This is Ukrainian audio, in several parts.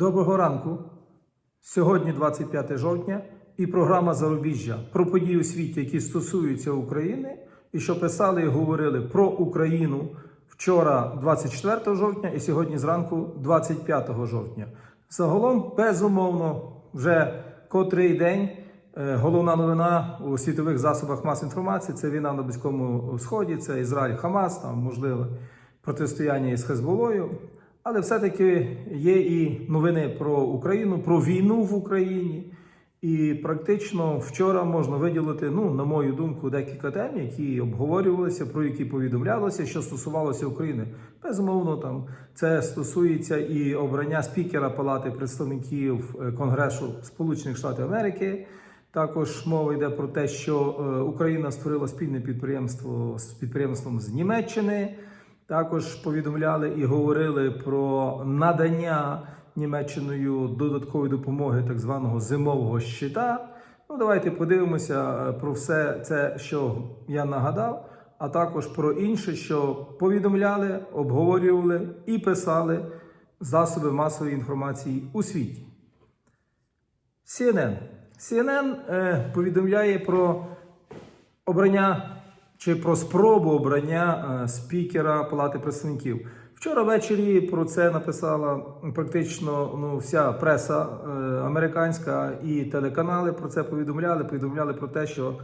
Доброго ранку. Сьогодні 25 жовтня і програма Зарубіжжя про події у світі, які стосуються України, і що писали і говорили про Україну вчора, 24 жовтня, і сьогодні зранку, 25 жовтня. Загалом, безумовно, вже котрий день. е, Головна новина у світових засобах масової інформації це війна на Близькому Сході, це Ізраїль Хамас, там можливе протистояння із Хезболою. Але все-таки є і новини про Україну, про війну в Україні. І практично вчора можна виділити, ну, на мою думку, декілька тем, які обговорювалися, про які повідомлялося, що стосувалося України. Безумовно, там це стосується і обрання спікера Палати представників е, Конгресу Сполучених Штатів Америки. Також мова йде про те, що е, Україна створила спільне підприємство з підприємством з Німеччини. Також повідомляли і говорили про надання Німеччиною додаткової допомоги так званого зимового щита. Ну, давайте подивимося е, про все це, що я нагадав, а також про інше, що повідомляли, обговорювали і писали засоби масової інформації у світі. CNN. CNN е, повідомляє про обрання чи про спробу обрання е, спікера Палати представників. Вчора ввечері про це написала практично ну, вся преса е, американська і телеканали про це повідомляли. Повідомляли про те, що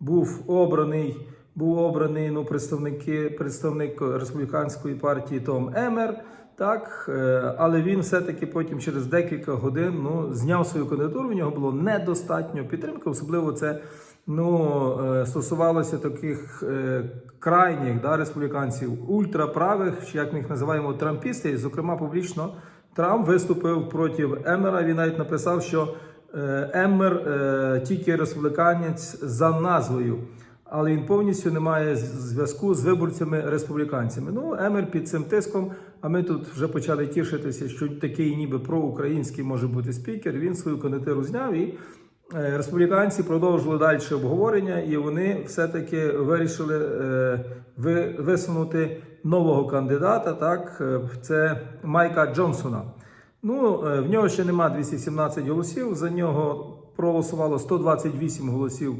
був обраний, був обраний ну, представники, представник республіканської партії Том Емер. Так, е, але він все-таки потім через декілька годин ну, зняв свою кандидатуру. У нього було недостатньо підтримки, особливо це ну, е, стосувалося таких е, крайніх да, республіканців, ультраправих, чи як ми їх називаємо трампісти. Зокрема, публічно Трамп виступив проти Емера. Він навіть написав, що Емер е, тільки республіканець за назвою. Але він повністю не має зв'язку з виборцями республіканцями. Ну, Емер під цим тиском. А ми тут вже почали тішитися, що такий, ніби проукраїнський може бути спікер. Він свою кандидатуру зняв і республіканці продовжили далі обговорення, і вони все-таки вирішили е, висунути нового кандидата. Так, е, це Майка Джонсона. Ну, е, в нього ще нема 217 голосів. За нього проголосувало 128 голосів.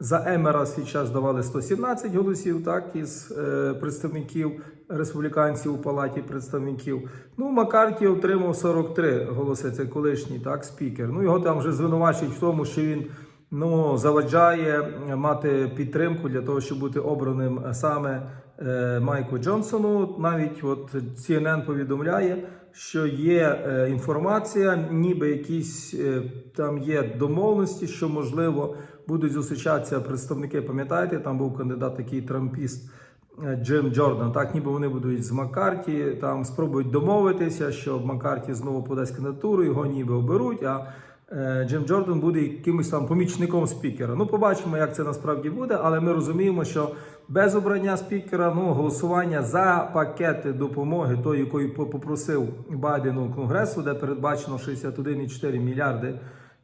За Емера час давали 117 голосів, так, із е, представників республіканців у палаті представників. Ну, Маккарті отримав 43 голоси. Це колишній так, спікер. Ну, його там вже звинувачують в тому, що він ну, заваджає мати підтримку для того, щоб бути обраним саме е, Майку Джонсону. Навіть от CNN повідомляє, що є е, інформація, ніби якісь е, там є домовленості, що можливо будуть зустрічатися представники. Пам'ятаєте, там був кандидат такий трампіст. е, Джим Джордан, так ніби вони будуть з Маккарті, там спробують домовитися, що Маккарті знову подасть кандидатуру, його ніби оберуть. А е, Джим Джордан буде якимось там помічником спікера. Ну, побачимо, як це насправді буде, але ми розуміємо, що без обрання спікера, ну голосування за пакети допомоги, той, якої попросив Байден у Конгресу, де передбачено 61,4 мільярди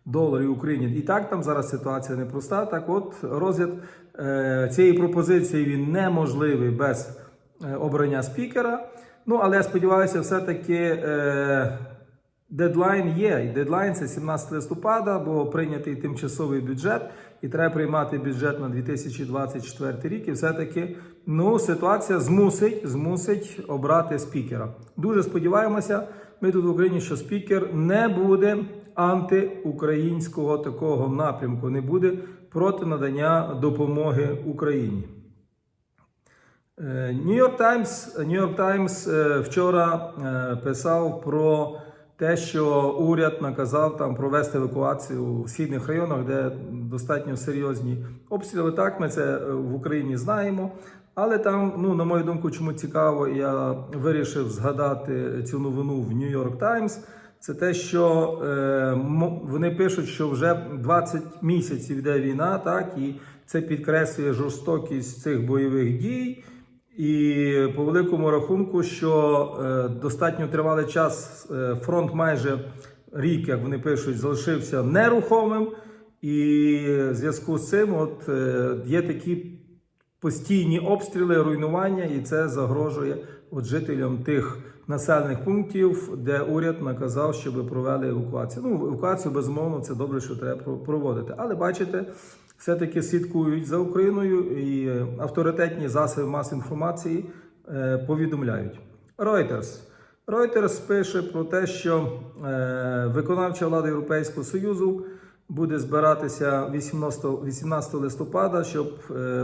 доларів Україні. І так там зараз ситуація непроста. Так, от розгляд е, цієї пропозиції він неможливий без е, обрання спікера. Ну, але я сподіваюся, все-таки е, дедлайн є. І дедлайн це 17 листопада, бо прийнятий тимчасовий бюджет, і треба приймати бюджет на 2024 рік. І все-таки ну, ситуація змусить, змусить обрати спікера. Дуже сподіваємося, ми тут в Україні, що спікер не буде антиукраїнського такого напрямку, не буде проти надання допомоги Україні. Нью-Йорк Таймс Нью-Йорк Таймс вчора е, писав про те, що уряд наказав там провести евакуацію у східних районах, де достатньо серйозні обстріли. Так, ми це е, в Україні знаємо. Але там, ну на мою думку, чому цікаво, я вирішив згадати цю новину в Нью-Йорк Таймс. Це те, що е, вони пишуть, що вже 20 місяців йде війна, так і це підкреслює жорстокість цих бойових дій. І по великому рахунку, що е, достатньо тривалий час е, фронт майже рік, як вони пишуть, залишився нерухомим. І в зв'язку з цим от, є такі постійні обстріли, руйнування, і це загрожує от жителям тих населених пунктів, де уряд наказав, щоб провели евакуацію. Ну, евакуацію, безумовно, це добре, що треба проводити. Але бачите, все-таки слідкують за Україною і е, авторитетні засоби масової інформації е, повідомляють. Reuters. Reuters пише про те, що е, виконавча влада Європейського Союзу буде збиратися 18, 18 листопада, щоб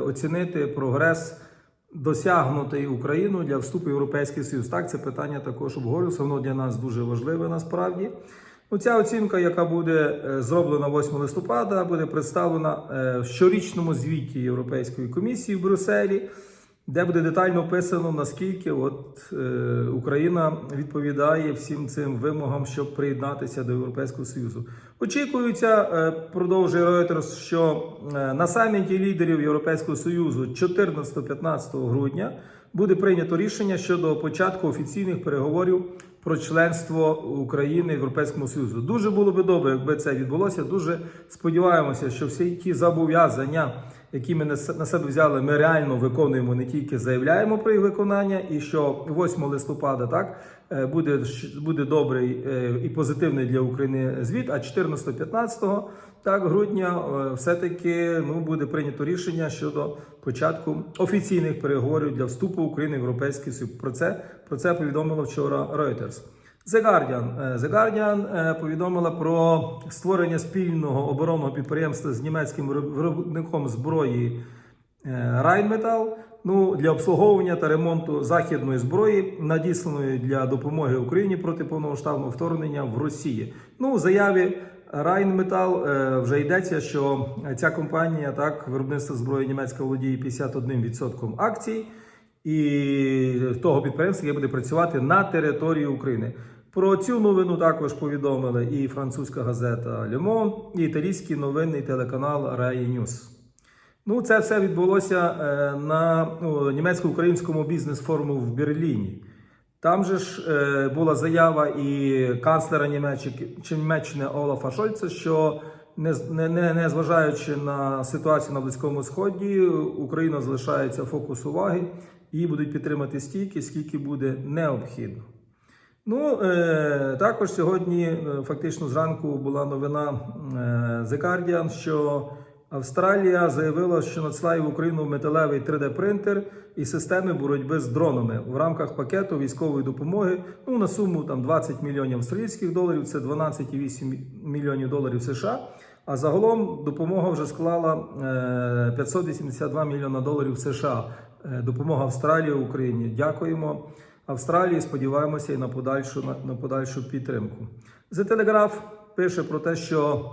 оцінити прогрес досягнутий Україною для вступу в Європейський Союз. Так, це питання також обговорюється, воно для нас дуже важливе насправді. Ну, ця оцінка, яка буде е, зроблена 8 листопада, буде представлена е, в щорічному звіті Європейської комісії в Брюсселі, де буде детально описано, наскільки от, е, Україна відповідає всім цим вимогам, щоб приєднатися до Європейського Союзу. Очікується, е, продовжує Reuters, що е, на саміті лідерів Європейського Союзу 14-15 грудня буде прийнято рішення щодо початку офіційних переговорів про членство України в Європейському Союзу. Дуже було би добре, якби це відбулося. Дуже сподіваємося, що всі ті зобов'язання, які ми на себе взяли, ми реально виконуємо, не тільки заявляємо про їх виконання, і що 8 листопада так е, буде, буде добрий е, і позитивний для України звіт, а 14-15 так, грудня е, все-таки ну, буде прийнято рішення щодо початку офіційних переговорів для вступу України в Європейський Союз. Про це, про це повідомило вчора Reuters. The Guardian. Е, The Guardian е, повідомила про створення спільного оборонного підприємства з німецьким виробником зброї е, Rheinmetall ну, для обслуговування та ремонту західної зброї, надісланої для допомоги Україні проти повномасштабного вторгнення в Росії. Ну, у заяві Rheinmetall вже йдеться, що ця компанія, так, виробництво зброї німецька володіє 51% акцій і того підприємства, яке буде працювати на території України. Про цю новину також повідомили і французька газета Le Monde, і італійський новинний телеканал Rai News. Ну, це все відбулося е, на ну, німецько-українському бізнес-форуму в Берліні. Там же ж е, була заява і канцлера Німеччини, чи Німеччини Олафа Шольца, що не, не, не, зважаючи на ситуацію на Близькому Сході, Україна залишається фокус уваги і будуть підтримати стільки, скільки буде необхідно. Ну, е, також сьогодні, е, фактично зранку, була новина е, The Guardian, що Австралія заявила, що надсилає в Україну металевий 3D-принтер і системи боротьби з дронами в рамках пакету військової допомоги ну, на суму там, 20 мільйонів австралійських доларів, це 12,8 мільйонів доларів США. А загалом допомога вже склала е, 582 мільйона доларів США. Е, Допомога Австралії Україні. Дякуємо. Австралії сподіваємося і на подальшу на, на подальшу підтримку. The Telegraph пише про те, що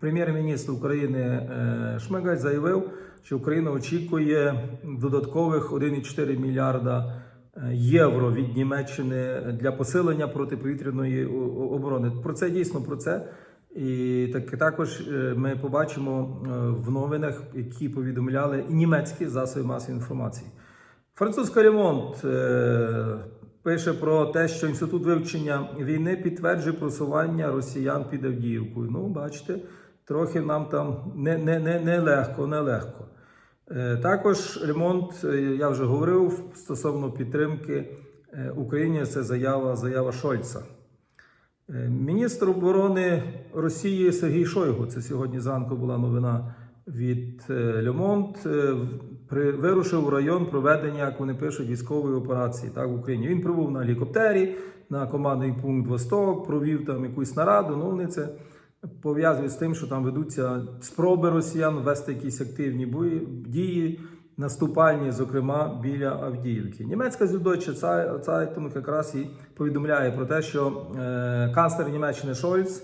прем'єр-міністр України е, Шмигаль заявив, що Україна очікує додаткових 1,4 мільярда е, євро від Німеччини для посилення протиповітряної оборони. Про це дійсно про це. І так також е, ми побачимо в новинах, які повідомляли і німецькі засоби масової інформації. Французька ремонт е, пише про те, що інститут вивчення війни підтверджує просування росіян під Авдіївкою. Ну, бачите, трохи нам там не, не, не, не легко, не. Е, також ремонт, е, я вже говорив стосовно підтримки Україні. Це заява, заява Шольца. Міністр оборони Росії Сергій Шойгу. Це сьогодні зранку була новина від Льомонт. При вирушив у район проведення, як вони пишуть, військової операції так в Україні. Він прибув на гелікоптері на командний пункт Восток, провів там якусь нараду. Ну вони це пов'язують з тим, що там ведуться спроби росіян вести якісь активні бої, дії. Наступальні, зокрема, біля Авдіївки. Німецька Süddeutsche Zeitung якраз і повідомляє про те, що е, канцлер Німеччини Шольц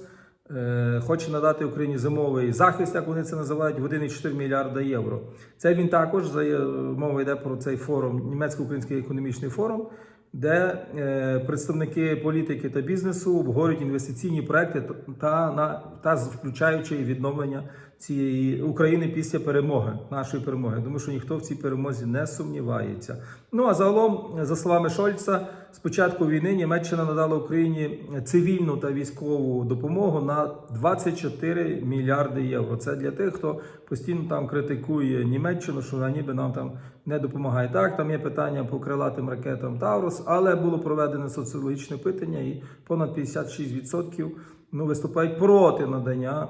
хоче надати Україні зимовий захист, як вони це називають, в 1,4 мільярда євро. Це він також зая- мова йде про цей форум, німецько-український економічний форум, де е, представники політики та бізнесу обговорюють інвестиційні проекти та, на, та включаючи відновлення цієї України після перемоги, нашої перемоги. Думаю, що ніхто в цій перемозі не сумнівається. Ну а загалом, за словами Шольца, з початку війни Німеччина надала Україні цивільну та військову допомогу на 24 мільярди євро. Це для тих, хто постійно там критикує Німеччину, що вона ніби нам там не допомагає. Так, там є питання по крилатим ракетам Таврос, але було проведено соціологічне питання, і понад 56% ну, виступають проти надання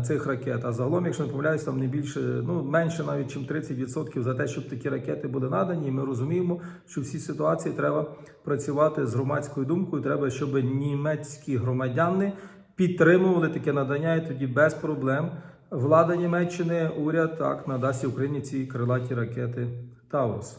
е, цих ракет. А загалом, якщо не помиляюсь, там не більше, ну менше навіть ніж 30% за те, щоб такі ракети були надані. І ми розуміємо, що в цій ситуації треба працювати з громадською думкою. Треба, щоб німецькі громадяни підтримували таке надання, і тоді без проблем влада Німеччини, уряд так надасть Україні ці крилаті ракети Таурус.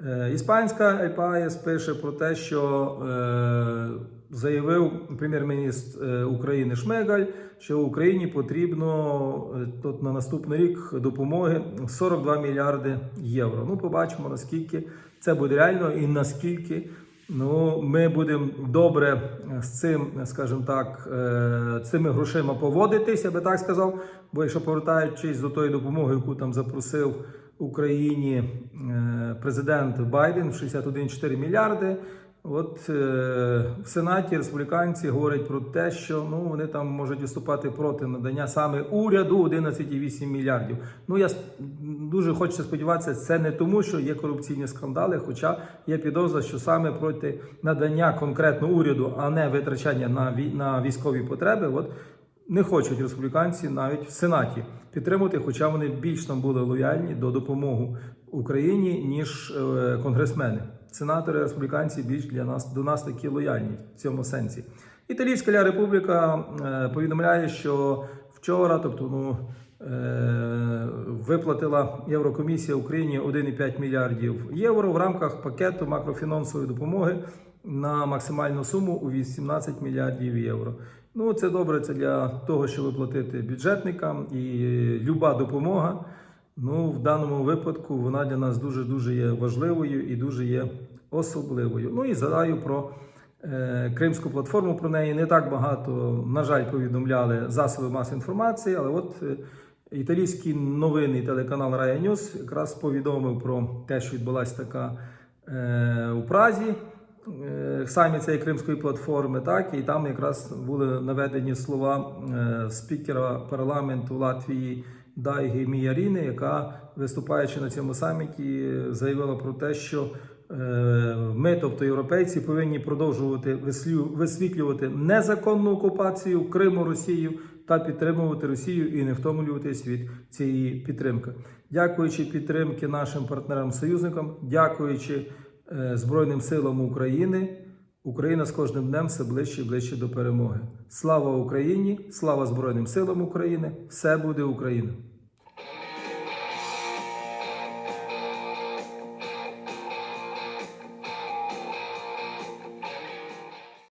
Е, Іспанська ЕПАЄС пише про те, що е, заявив прем'єр-міністр е, України Шмигаль, що Україні потрібно е, тут на наступний рік допомоги 42 мільярди євро. Ну, побачимо наскільки це буде реально і наскільки ну, ми будемо добре з цим, скажімо так, е, цими грошима поводитись, я би так сказав. Бо якщо повертаючись до тої допомоги, яку там запросив Україні е, президент Байден в 61,4 мільярди. От е, в Сенаті республіканці говорять про те, що ну вони там можуть виступати проти надання саме уряду 11,8 мільярдів. Ну я дуже хочеться сподіватися, це не тому, що є корупційні скандали, хоча є підозра, що саме проти надання конкретно уряду, а не витрачання на на військові потреби. От не хочуть республіканці навіть в Сенаті підтримати, хоча вони більш там були лояльні до допомоги Україні, ніж е, конгресмени. Сенатори республіканці більш для нас до нас такі лояльні в цьому сенсі. Італійська Ля Республіка е, повідомляє, що вчора, тобто ну. е, Виплатила Єврокомісія Україні 1,5 мільярдів євро в рамках пакету макрофінансової допомоги на максимальну суму у 18 мільярдів євро. Ну, це добре, це для того, щоб виплатити бюджетникам і люба допомога. Ну, в даному випадку вона для нас дуже дуже є важливою і дуже є особливою. Ну і згадаю про е, Кримську платформу. Про неї не так багато, на жаль, повідомляли засоби масової інформації, але от е, італійський новинний телеканал Raya News якраз повідомив про те, що відбулася така е, у Празі е, самі цієї кримської платформи, так і там якраз були наведені слова е, спікера парламенту Латвії Дайги Міяріни, яка виступаючи на цьому саміті, заявила про те, що е, ми, тобто європейці, повинні продовжувати висвітлювати незаконну окупацію Криму Росією та підтримувати Росію і не втомлюватись від цієї підтримки. Дякуючи підтримки нашим партнерам-союзникам, дякуючи е, Збройним силам України, Україна з кожним днем все ближче і ближче до перемоги. Слава Україні! Слава Збройним силам України! Все буде Україна!